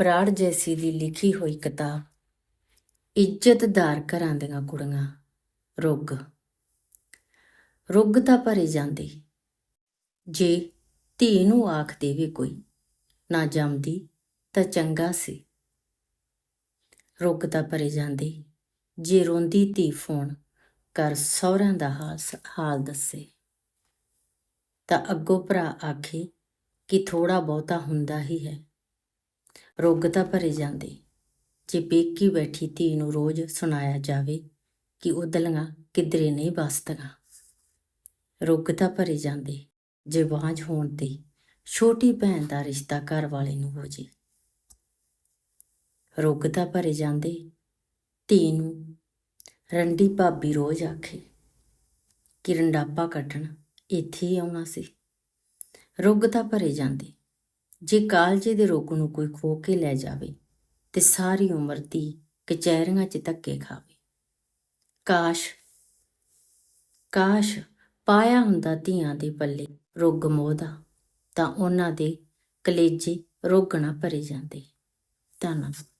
ਪ੍ਰਾੜ ਜੈਸੀ ਦੀ ਲਿਖੀ ਹੋਈ ਕਿਤਾਬ ਇੱਜ਼ਤਦਾਰ ਘਰਾਂ ਦੀਆਂ ਕੁੜੀਆਂ, ਰੁੱਗ। ਰੁੱਗ ਤਾਂ ਭਰੇ ਜਾਂਦੀ। ਜੇ ਧੀ ਨੂੰ ਆਖ ਦੇਵੇ ਕੋਈ, ਨਾ ਜੰਮਦੀ ਤਾਂ ਚੰਗਾ ਸੀ। ਰੁੱਗ ਤਾਂ ਭਰੇ ਜਾਂਦੇ। ਜੇ ਰੋਂਦੀ ਧੀ ਫੋਨ ਕਰ ਸਹੁਰਿਆਂ ਦਾ ਹਾਲ ਹਾਲ ਦੱਸੇ। ਤਾਂ ਅੱਗੋਂ ਭਰਾ ਆਖੇ ਕਿ ਥੋੜਾ ਬਹੁਤਾ ਹੁੰਦਾ ਹੀ ਹੈ। ਰੁੱਗ ਤਾਂ ਭਰੇ ਜਾਂਦੇ। ਜੇ ਪੇਕੀ ਬੈਠੀ ਧੀ ਨੂੰ ਰੋਜ਼ ਸੁਣਾਇਆ ਜਾਵੇ ਕਿ ਉਦਲੀਆਂ ਕਿਧਰੇ ਨਹੀਂ ਬਸਦੀਆਂ ਰੁੱਗ ਤਾਂ ਭਰੇ ਜਾਂਦੇ, ਜੇ ਬਾਝ ਹੋਣ ਤੇ ਛੋਟੀ ਭੈਣ ਦਾ ਰਿਸ਼ਤਾ ਘਰ ਵਾਲੇ ਨੂੰ ਹੋ ਜੇ। ਰੁੱਗ ਤਾਂ ਭਰੇ ਜਾਂਦੇ, ਧੀ ਨੂੰ ਰੰਡੀ ਭਾਬੀ ਰੋਜ਼ ਆਖੇ ਕਿ ਰੰਡਾਪਾ ਕੱਢਣ ਇੱਥੇ ਹੀ ਆਉਣਾ ਸੀ। ਰੁੱਗ ਤਾਂ ਭਰੇ ਜਾਂਦੇ। ਜੇ ਕਾਲਜੇ ਦੇ ਰੋਗ ਨੂੰ ਕੋਈ ਖੋ ਕੇ ਲੈ ਜਾਵੇ, ਤੇ ਸਾਰੀ ਉਮਰ ਦੀ ਕਚਹਿਰੀਆਂ 'ਚ ਧੱਕੇ ਖਾਵੇ। ਕਾਸ਼ ਕਾਸ਼ ਪਾਇਆ ਹੁੰਦਾ ਧੀਆਂ ਦੇ ਪੱਲੇ ਰੁੱਗ ਮੋਹ ਦਾ ਤਾਂ ਉਹਨਾਂ ਦੇ ਕਲੇਜੇ ਰੋਗਣਾ ਭਰੇ ਜਾਂਦੇ। ਧੰਨਵਾਦ।